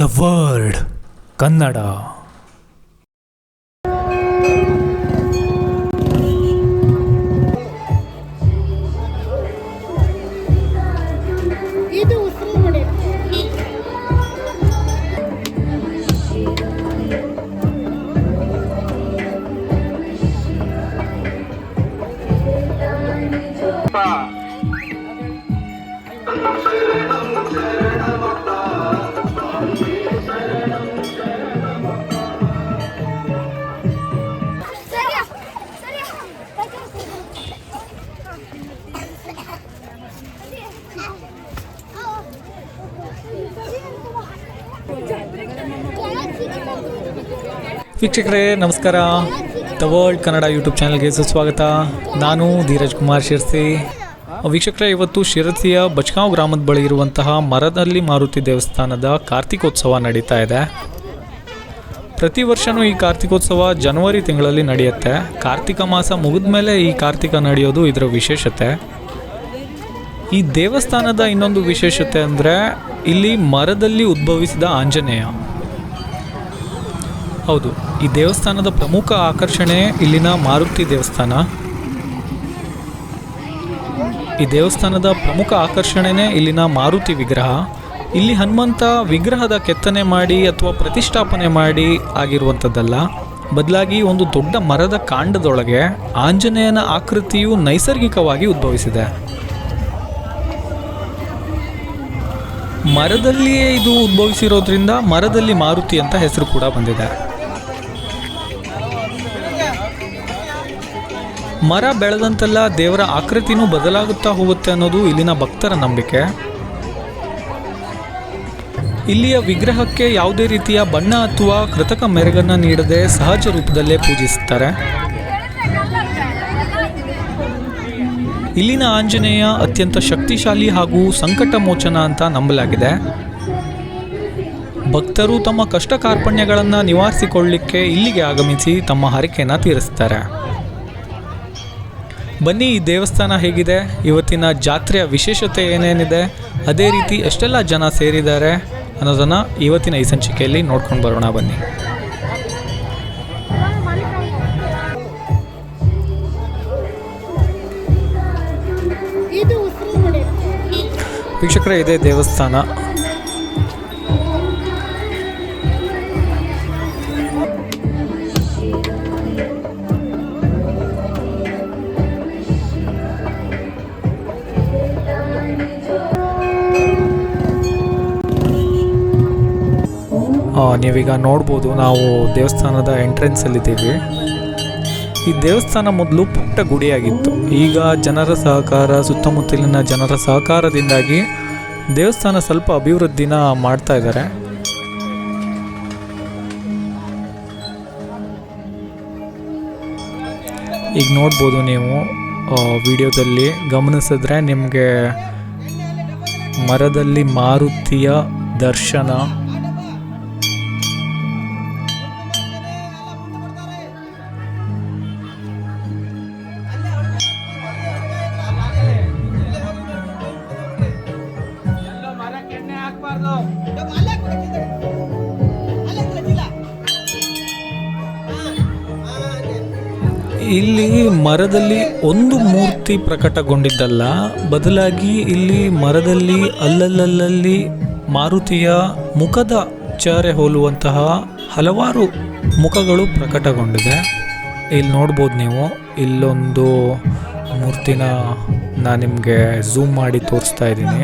The word Kannada ಇದು ವೀಕ್ಷಕರೇ, ನಮಸ್ಕಾರ. ದ ವರ್ಲ್ಡ್ ಕನ್ನಡ ಯೂಟ್ಯೂಬ್ ಚಾನಲ್ಗೆ ಸುಸ್ವಾಗತ. ನಾನು ಧೀರಜ್ ಕುಮಾರ್ ಶಿರ್ಸಿ. ವೀಕ್ಷಕರೇ, ಇವತ್ತು ಶಿರಸಿಯ ಬಚ್ಗಾಂವ್ ಗ್ರಾಮದ ಬಳಿ ಇರುವಂತಹ ಮರದಲ್ಲಿ ಮಾರುತಿ ದೇವಸ್ಥಾನದ ಕಾರ್ತಿಕೋತ್ಸವ ನಡೀತಾ ಇದೆ. ಪ್ರತಿ ವರ್ಷವೂ ಈ ಕಾರ್ತಿಕೋತ್ಸವ ಜನವರಿ ತಿಂಗಳಲ್ಲಿ ನಡೆಯುತ್ತೆ. ಕಾರ್ತಿಕ ಮಾಸ ಮುಗಿದ ಮೇಲೆ ಈ ಕಾರ್ತಿಕ ನಡೆಯೋದು ಇದರ ವಿಶೇಷತೆ. ಈ ದೇವಸ್ಥಾನದ ಇನ್ನೊಂದು ವಿಶೇಷತೆ ಅಂದರೆ ಇಲ್ಲಿ ಮರದಲ್ಲಿ ಉದ್ಭವಿಸಿದ ಆಂಜನೇಯ. ಹೌದು, ಈ ದೇವಸ್ಥಾನದ ಪ್ರಮುಖ ಆಕರ್ಷಣೆ ಇಲ್ಲಿನ ಮಾರುತಿ ದೇವಸ್ಥಾನ. ಈ ದೇವಸ್ಥಾನದ ಪ್ರಮುಖ ಆಕರ್ಷಣೆನೇ ಇಲ್ಲಿನ ಮಾರುತಿ ವಿಗ್ರಹ. ಇಲ್ಲಿ ಹನುಮಂತ ವಿಗ್ರಹದ ಕೆತ್ತನೆ ಮಾಡಿ ಅಥವಾ ಪ್ರತಿಷ್ಠಾಪನೆ ಮಾಡಿ ಆಗಿರುವಂಥದ್ದಲ್ಲ. ಬದಲಾಗಿ ಒಂದು ದೊಡ್ಡ ಮರದ ಕಾಂಡದೊಳಗೆ ಆಂಜನೇಯನ ಆಕೃತಿಯು ನೈಸರ್ಗಿಕವಾಗಿ ಉದ್ಭವಿಸಿದೆ. ಮರದಲ್ಲಿಯೇ ಇದು ಉದ್ಭವಿಸಿರೋದ್ರಿಂದ ಮರದಲ್ಲಿ ಮಾರುತಿ ಅಂತ ಹೆಸರು ಕೂಡ ಬಂದಿದೆ. ಮರ ಬೆಳೆದಂತೆಲ್ಲ ದೇವರ ಆಕೃತಿನೂ ಬದಲಾಗುತ್ತಾ ಹೋಗುತ್ತೆ ಅನ್ನೋದು ಇಲ್ಲಿನ ಭಕ್ತರ ನಂಬಿಕೆ. ಇಲ್ಲಿಯ ವಿಗ್ರಹಕ್ಕೆ ಯಾವುದೇ ರೀತಿಯ ಬಣ್ಣ ಅಥವಾ ಕೃತಕ ಮೆರಗನ್ನು ನೀಡದೆ ಸಹಜ ರೂಪದಲ್ಲೇ ಪೂಜಿಸುತ್ತಾರೆ. ಇಲ್ಲಿನ ಆಂಜನೇಯ ಅತ್ಯಂತ ಶಕ್ತಿಶಾಲಿ ಹಾಗೂ ಸಂಕಟ ಮೋಚನ ಅಂತ ನಂಬಲಾಗಿದೆ. ಭಕ್ತರು ತಮ್ಮ ಕಷ್ಟ ಕಾರ್ಪಣ್ಯಗಳನ್ನು ನಿವಾರಿಸಿಕೊಳ್ಳಿಕ್ಕೆ ಇಲ್ಲಿಗೆ ಆಗಮಿಸಿ ತಮ್ಮ ಹರಕೆಯನ್ನು ತೀರಿಸ್ತಾರೆ ಬನ್ನಿ ಈ ದೇವಸ್ಥಾನ ಹೇಗಿದೆ? ಇವತ್ತಿನ ಜಾತ್ರೆಯ ವಿಶೇಷತೆ ಏನೇನಿದೆ? ಅದೇ ರೀತಿ ಎಷ್ಟೆಲ್ಲ ಜನ ಸೇರಿದ್ದಾರೆ ಅನ್ನೋದನ್ನು ಇವತ್ತಿನ ಈ ಸಂಚಿಕೆಯಲ್ಲಿ ನೋಡ್ಕೊಂಡು ಬರೋಣ ಬನ್ನಿ. ವೀಕ್ಷಕರ ಇದೆ ದೇವಸ್ಥಾನ. ನೀವೀಗ ನೋಡ್ಬೋದು, ನಾವು ದೇವಸ್ಥಾನದ ಎಂಟ್ರೆನ್ಸಲ್ಲಿದ್ದೀವಿ. ಈ ದೇವಸ್ಥಾನ ಮೊದಲು ಪುಟ್ಟ ಗುಡಿಯಾಗಿತ್ತು. ಈಗ ಜನರ ಸಹಕಾರ, ಸುತ್ತಮುತ್ತಲಿನ ಜನರ ಸಹಕಾರದಿಂದಾಗಿ ದೇವಸ್ಥಾನ ಸ್ವಲ್ಪ ಅಭಿವೃದ್ಧಿನ ಮಾಡ್ತಾ ಇದ್ದಾರೆ. ಈಗ ನೋಡ್ಬೋದು ನೀವು ವಿಡಿಯೋದಲ್ಲಿ ಗಮನಿಸಿದ್ರೆ ನಿಮಗೆ ಮರದಲ್ಲಿ ಮಾರುತಿಯ ದರ್ಶನ ಇಲ್ಲಿ ಮರದಲ್ಲಿ ಒಂದು ಮೂರ್ತಿ ಪ್ರಕಟಗೊಂಡಿದ್ದಲ್ಲ, ಬದಲಾಗಿ ಇಲ್ಲಿ ಮರದಲ್ಲಿ ಅಲ್ಲಲ್ಲಲ್ಲಿ ಮಾರುತಿಯ ಮುಖದ ಚಾರೆ ಹೋಲುವಂತಹ ಹಲವಾರು ಮುಖಗಳು ಪ್ರಕಟಗೊಂಡಿದೆ. ಇಲ್ಲಿ ನೋಡ್ಬೋದು ನೀವು, ಇಲ್ಲೊಂದು ಮೂರ್ತಿನ ನಾನು ನಿಮಗೆ ಝೂಮ್ ಮಾಡಿ ತೋರಿಸ್ತಾ ಇದ್ದೀನಿ.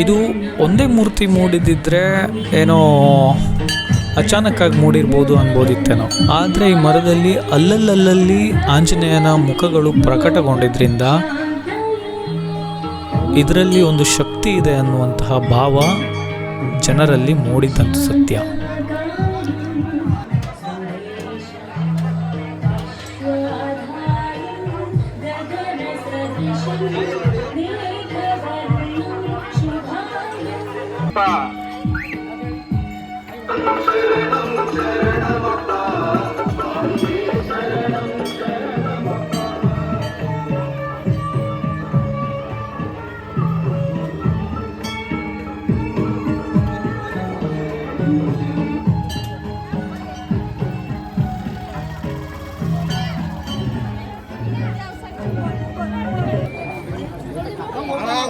ಇದು ಒಂದೇ ಮೂರ್ತಿ ಮೂಡಿದ್ದಿದ್ರೆ ಏನೋ ಅಚಾನಕ್ಕಾಗಿ ಮೂಡಿರ್ಬೋದು ಅನ್ಬೋದಿತ್ತೇನೋ. ಆದರೆ ಈ ಮರದಲ್ಲಿ ಅಲ್ಲಲ್ಲಲ್ಲಿ ಆಂಜನೇಯನ ಮುಖಗಳು ಪ್ರಕಟಗೊಂಡಿದ್ದರಿಂದ ಇದರಲ್ಲಿ ಒಂದು ಶಕ್ತಿ ಇದೆ ಅನ್ನುವಂತಹ ಭಾವ ಜನರಲ್ಲಿ ಮೂಡಿದ್ದಂಥ ಸತ್ಯ.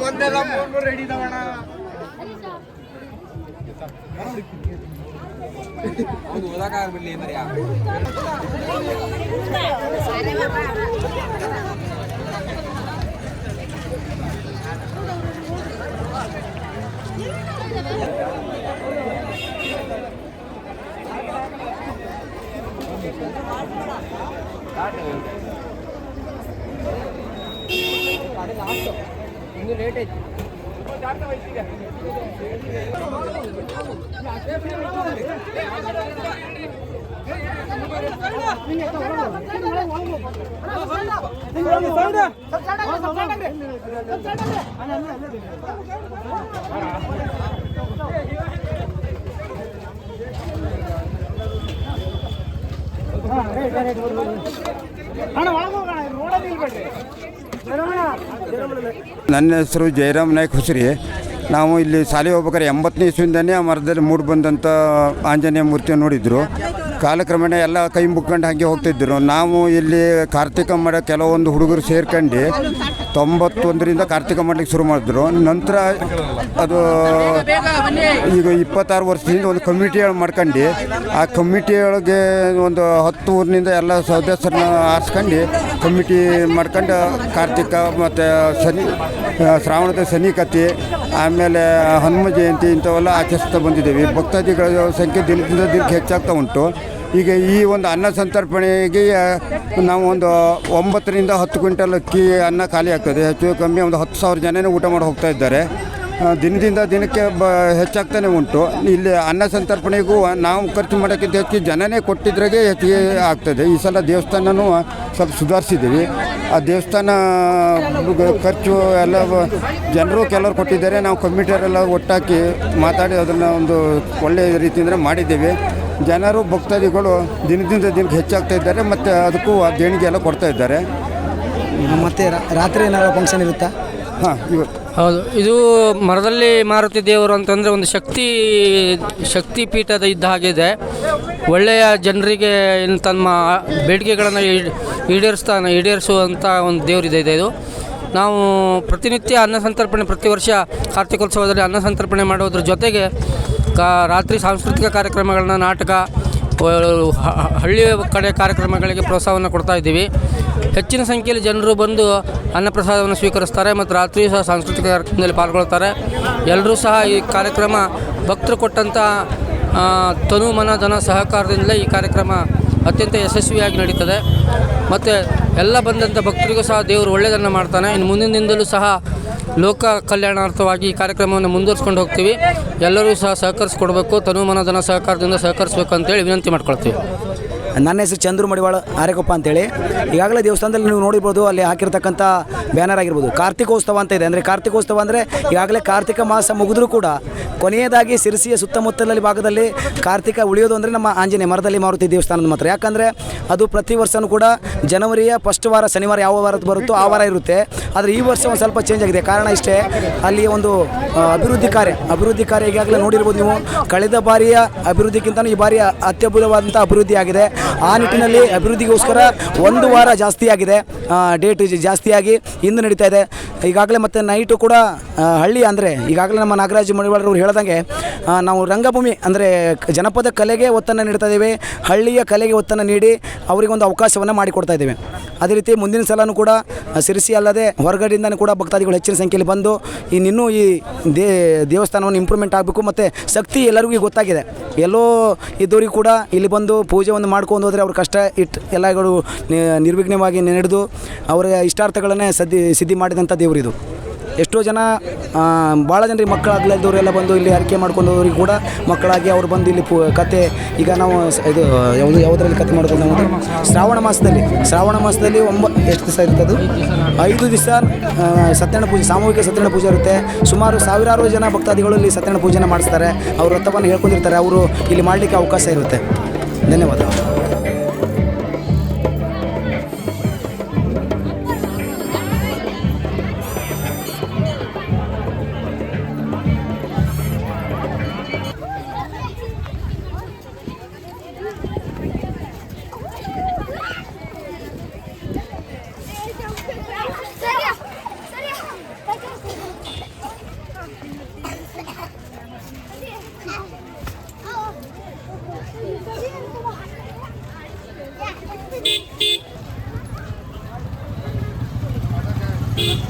ಒಂದೆಲ್ಲ ಮೂರು ರೆಡಿ ಇದಾವಣ್ಣ உலகாரம் இல்லையே மாதிரியா காட்டு. இங்கே லேட் ஆயிடுச்சு. அண்ணா வணக்கம் ரோட நீல் பண்ணு ನನ್ನ ಹೆಸರು ಜಯರಾಮ್ ನಾಯ್ಕ ಹುಸ್ರಿ. ನಾವು ಇಲ್ಲಿ ಶಾಲೆ ಹೋಗ್ಬೇಕಾದ್ರೆ ಎಂಬತ್ತನೇ ಇಸ್ವಿಂದನೇ ಆ ಮರದಲ್ಲಿ ಮೂಡಿ ಬಂದಂಥ ಆಂಜನೇಯ ಮೂರ್ತಿಯನ್ನು ನೋಡಿದ್ರು. ಕಾಲಕ್ರಮೇಣ ಎಲ್ಲ ಕೈ ಮುಕ್ಕೊಂಡು ಹಾಗೆ ಹೋಗ್ತಿದ್ರು ನಾವು ಇಲ್ಲಿ ಕಾರ್ತಿಕ ಮಾಡೋ ಕೆಲವೊಂದು ಹುಡುಗರು ಸೇರ್ಕೊಂಡು ತೊಂಬತ್ತೊಂದರಿಂದ ಕಾರ್ತಿಕ ಮಾಡಲಿಕ್ಕೆ ಶುರು ಮಾಡಿದ್ರು. ನಂತರ ಅದು ಈಗ ಇಪ್ಪತ್ತಾರು ವರ್ಷದಿಂದ ಒಂದು ಕಮಿಟಿ ಮಾಡ್ಕೊಂಡು ಆ ಕಮಿಟಿಯೊಳಗೆ ಒಂದು ಹತ್ತು ಊರಿನಿಂದ ಎಲ್ಲ ಸದಸ್ಯರನ್ನ ಆರಿಸ್ಕೊಂಡು ಕಮಿಟಿ ಮಾಡ್ಕೊಂಡು ಕಾರ್ತಿಕ ಮತ್ತು ಶನಿ ಶ್ರಾವಣದ ಶನಿ ಕತ್ತಿ, ಆಮೇಲೆ ಹನುಮ ಜಯಂತಿ ಇಂಥವೆಲ್ಲ ಆಚರಿಸ್ತಾ ಬಂದಿದ್ದೀವಿ. ಭಕ್ತಾದಿಗಳ ಸಂಖ್ಯೆ ದಿನದಿಂದ ದಿನಕ್ಕೆ ಹೆಚ್ಚಾಗ್ತಾ ಉಂಟು. ಈಗ ಈ ಒಂದು ಅನ್ನ ಸಂತರ್ಪಣೆಗೆ ನಾವು ಒಂದು ಒಂಬತ್ತರಿಂದ ಹತ್ತು ಕ್ವಿಂಟಲ್ ಅಕ್ಕಿ ಅನ್ನ ಖಾಲಿ ಆಗ್ತದೆ. ಹೆಚ್ಚು ಕಮ್ಮಿ ಒಂದು ಹತ್ತು ಸಾವಿರ ಜನನೇ ಊಟ ಮಾಡಿ ಹೋಗ್ತಾ ಇದ್ದಾರೆ. ದಿನದಿಂದ ದಿನಕ್ಕೆ ಬ, ಹೆಚ್ಚಾಗ್ತಾನೆ ಉಂಟು. ಇಲ್ಲಿ ಅನ್ನ ಸಂತರ್ಪಣೆಗೂ ನಾವು ಖರ್ಚು ಮಾಡೋಕ್ಕಿಂತ ಹೆಚ್ಚು ಜನನೇ ಕೊಟ್ಟಿದ್ರಾಗೆ ಹೆಚ್ಚಿಗೆ ಆಗ್ತದೆ. ಈ ಸಲ ದೇವಸ್ಥಾನನೂ ಸ್ವಲ್ಪ ಸುಧಾರಿಸಿದ್ದೀವಿ. ಆ ದೇವಸ್ಥಾನ ಖರ್ಚು ಎಲ್ಲ ಜನರು ಕೆಲವರು ಕೊಟ್ಟಿದ್ದಾರೆ. ನಾವು ಕಮಿಟಿಯವರೆಲ್ಲ ಒಟ್ಟಾಕಿ ಮಾತಾಡಿ ಅದನ್ನು ಒಂದು ಒಳ್ಳೆಯ ರೀತಿಯಿಂದ ಮಾಡಿದ್ದೇವೆ. ಜನರು, ಭಕ್ತಾದಿಗಳು ದಿನದಿಂದ ದಿನಕ್ಕೆ ಹೆಚ್ಚಾಗ್ತಾ ಇದ್ದಾರೆ. ಮತ್ತು ಅದಕ್ಕೂ ಆ ದೇಣಿಗೆ ಎಲ್ಲ ಕೊಡ್ತಾ ಇದ್ದಾರೆ. ಮತ್ತು ರಾತ್ರಿ ಏನಾದರೂ ಫಂಕ್ಷನ್ ಇರುತ್ತಾ? ಹೌದು, ಇದು ಮರದಲ್ಲಿ ಮಾರುತಿ ದೇವರು ಅಂತಂದರೆ ಒಂದು ಶಕ್ತಿ ಶಕ್ತಿ ಪೀಠದ ಇದ್ದ ಹಾಗಿದೆ ಒಳ್ಳೆಯ ಜನರಿಗೆ ತಮ್ಮ ಬೇಡಿಕೆಗಳನ್ನು ಈಡೇರಿಸ್ತಾನೆ ಈಡೇರಿಸ್ತಾ ಈಡೇರಿಸುವಂಥ ಒಂದು ದೇವರಿದೆ ಇದೆ ಇದು. ನಾವು ಪ್ರತಿನಿತ್ಯ ಅನ್ನ ಸಂತರ್ಪಣೆ ಪ್ರತಿ ವರ್ಷ ಕಾರ್ತಿಕೋತ್ಸವದಲ್ಲಿ ಅನ್ನ ಸಂತರ್ಪಣೆ ಮಾಡೋದ್ರ ಜೊತೆಗೆ ಕಾ, ರಾತ್ರಿ ಸಾಂಸ್ಕೃತಿಕ ಕಾರ್ಯಕ್ರಮಗಳನ್ನ ನಾಟಕ ಹಳ್ಳಿಯ ಕಡೆ ಕಾರ್ಯಕ್ರಮಗಳಿಗೆ ಪ್ರೋತ್ಸಾಹವನ್ನು ಕೊಡ್ತಾ ಇದ್ದೀವಿ. ಹೆಚ್ಚಿನ ಸಂಖ್ಯೆಯಲ್ಲಿ ಜನರು ಬಂದು ಅನ್ನಪ್ರಸಾದವನ್ನು ಸ್ವೀಕರಿಸ್ತಾರೆ ಮತ್ತು ರಾತ್ರಿ ಸಹ ಸಾಂಸ್ಕೃತಿಕ ಕಾರ್ಯಕ್ರಮದಲ್ಲಿ ಪಾಲ್ಗೊಳ್ತಾರೆ ಎಲ್ಲರೂ ಸಹ ಈ ಕಾರ್ಯಕ್ರಮ ಭಕ್ತರು ಕೊಟ್ಟಂಥ ತನು ಮನ ಧನ ಸಹಕಾರದಿಂದಲೇ ಈ ಕಾರ್ಯಕ್ರಮ ಅತ್ಯಂತ ಯಶಸ್ವಿಯಾಗಿ ನಡೀತದೆ. ಮತ್ತು ಎಲ್ಲ ಬಂದಂಥ ಭಕ್ತರಿಗೂ ಸಹ ದೇವರು ಒಳ್ಳೆಯದನ್ನು ಮಾಡ್ತಾನೆ. ಇನ್ನು ಮುಂದಿನ ದಿನದಲ್ಲೂ ಸಹ ಲೋಕ ಕಲ್ಯಾಣಾರ್ಥವಾಗಿ ಈ ಕಾರ್ಯಕ್ರಮವನ್ನು ಮುಂದುವರಿಸ್ಕೊಂಡು ಹೋಗ್ತೀವಿ. ಎಲ್ಲರೂ ಸಹ ಸಹಕರಿಸ್ಕೊಡ್ಬೇಕು. ತನು ಜನ ಸಹಕಾರದಿಂದ ಸಹಕರಿಸಬೇಕು ಅಂತೇಳಿ ವಿನಂತಿ ಮಾಡ್ಕೊಳ್ತೀವಿ. ನನ್ನ ಹೆಸರು ಚಂದ್ರು ಮಡಿವಾಳ ಆರ್ಯಕೊಪ್ಪ ಅಂತೇಳಿ. ಈಗಾಗಲೇ ದೇವಸ್ಥಾನದಲ್ಲಿ ನೀವು ನೋಡಿರ್ಬೋದು, ಅಲ್ಲಿ ಹಾಕಿರ್ತಕ್ಕಂಥ ಬ್ಯಾನರ್ ಆಗಿರ್ಬೋದು. ಕಾರ್ತಿಕೋತ್ಸವ ಅಂತ ಇದೆ. ಅಂದರೆ ಕಾರ್ತಿಕೋತ್ಸವ ಅಂದರೆ ಈಗಾಗಲೇ ಕಾರ್ತಿಕ ಮಾಸ ಮುಗಿದ್ರೂ ಕೂಡ ಕೊನೆಯದಾಗಿ ಸಿರಿಸಿಯ ಸುತ್ತಮುತ್ತಲಲ್ಲಿ ಭಾಗದಲ್ಲಿ ಕಾರ್ತಿಕ ಉಳಿಯೋದು ಅಂದರೆ ನಮ್ಮ ಆಂಜನೇಯ ಮರದಲ್ಲಿ ಮಾರುತಿ ದೇವಸ್ಥಾನದ ಮಾತ್ರ. ಯಾಕಂದರೆ ಅದು ಪ್ರತಿ ವರ್ಷವೂ ಕೂಡ ಜನವರಿಯ ಫಸ್ಟ್ ವಾರ, ಶನಿವಾರ ಯಾವ ವಾರದ ಬರುತ್ತೋ ಆ ವಾರ ಇರುತ್ತೆ. ಆದರೆ ಈ ವರ್ಷ ಒಂದು ಸ್ವಲ್ಪ ಚೇಂಜ್ ಆಗಿದೆ. ಕಾರಣ ಇಷ್ಟೇ ಅಲ್ಲಿ ಒಂದು ಅಭಿವೃದ್ಧಿ ಕಾರ್ಯ. ಅಭಿವೃದ್ಧಿ ಕಾರ್ಯ ಈಗಾಗಲೇ ನೋಡಿರ್ಬೋದು ನೀವು. ಕಳೆದ ಬಾರಿಯ ಅಭಿವೃದ್ಧಿಗಿಂತ ಈ ಬಾರಿಯ ಅತ್ಯದ್ಭುತವಾದಂಥ ಅಭಿವೃದ್ಧಿ ಆಗಿದೆ ಆ ನಿಟ್ಟಿನಲ್ಲಿ ಅಭಿವೃದ್ಧಿಗೋಸ್ಕರ ಒಂದು ವಾರ ಜಾಸ್ತಿ ಆಗಿದೆ ಡೇಟ್ ಜಾಸ್ತಿಯಾಗಿ ಇಂದು ನಡೀತಾ ಇದೆ. ಈಗಾಗಲೇ ಮತ್ತು ನೈಟು ಕೂಡ ಹಳ್ಳಿ ಅಂದರೆ ಈಗಾಗಲೇ ನಮ್ಮ ನಾಗರಾಜ್ ಮಡಿವಾಳರವರು ಹೇಳ್ದಂಗೆ ನಾವು ರಂಗಭೂಮಿ ಅಂದರೆ ಜನಪದ ಕಲೆಗೆ ಒತ್ತನ್ನು ನೀಡ್ತಾ ಇದ್ದೇವೆ, ಹಳ್ಳಿಯ ಕಲೆಗೆ ಒತ್ತನ್ನು ನೀಡಿ ಅವರಿಗೊಂದು ಅವಕಾಶವನ್ನು ಮಾಡಿಕೊಡ್ತಾ ಇದ್ದೇವೆ. ಅದೇ ರೀತಿ ಮುಂದಿನ ಸಲನೂ ಕೂಡ ಸಿರಿಸಿ ಅಲ್ಲದೆ ಹೊರಗಡೆಯಿಂದನೂ ಕೂಡ ಭಕ್ತಾದಿಗಳು ಹೆಚ್ಚಿನ ಸಂಖ್ಯೆಯಲ್ಲಿ ಬಂದು ಇನ್ನೂ ಈ ದೇ, ದೇವಸ್ಥಾನವನ್ನು ಇಂಪ್ರೂವ್ಮೆಂಟ್ ಆಗಬೇಕು ಮತ್ತು ಶಕ್ತಿ ಎಲ್ಲರಿಗೂ ಗೊತ್ತಾಗಿದೆ. ಎಲ್ಲೋ ಇದ್ದವರಿಗೂ ಕೂಡ ಇಲ್ಲಿ ಬಂದು ಪೂಜೆಯನ್ನು ಮಾಡ್ಕೊಂಡು ಹೋದರೆ ಅವ್ರ ಕಷ್ಟ ಇಟ್ಟು ಎಲ್ಲಗಳು ನಿರ್ವಿಘ್ನವಾಗಿ ನಡೆದು ಅವರ ಇಷ್ಟಾರ್ಥಗಳನ್ನೇ ಸದ್ದಿ ಸಿದ್ಧಿ ಮಾಡಿದಂಥ ದೇವರಿದು. ಎಷ್ಟೋ ಜನ ಭಾಳ ಜನರಿಗೆ ಮಕ್ಕಳಾಗಲಿದ್ದವರೆಲ್ಲ ಬಂದು ಇಲ್ಲಿ ಅರಿಕೆ ಮಾಡ್ಕೊಂಡವ್ರಿಗೆ ಕೂಡ ಮಕ್ಕಳಾಗಿ ಅವ್ರು ಬಂದು ಇಲ್ಲಿ ಪು, ಕತೆ, ಈಗ ನಾವು ಇದು, ಯಾವುದು, ಯಾವುದರಲ್ಲಿ ಕತೆ ಮಾಡ್ಕೊಂಡು ಶ್ರಾವಣ ಮಾಸದಲ್ಲಿ ಶ್ರಾವಣ ಮಾಸದಲ್ಲಿ ಒಂಬ, ಎಷ್ಟು ದಿವಸ ಅದು? ಐದು ದಿವಸ ಸತ್ಯನಾರಾಯಣ ಪೂಜೆ, ಸಾಮೂಹಿಕ ಸತ್ಯನಾರಾಯಣ ಪೂಜೆ ಇರುತ್ತೆ. ಸುಮಾರು ಸಾವಿರಾರು ಜನ ಭಕ್ತಾದಿಗಳು ಇಲ್ಲಿ ಸತ್ಯನಾರಾಯಣ ಪೂಜೆನ ಮಾಡಿಸ್ತಾರೆ. ಅವ್ರ ವ್ರತವನ್ನು ಹೇಳ್ಕೊಂಡಿರ್ತಾರೆ, ಅವರು ಇಲ್ಲಿ ಮಾಡಲಿಕ್ಕೆ ಅವಕಾಶ ಇರುತ್ತೆ. ಧನ್ಯವಾದ Beep, beep.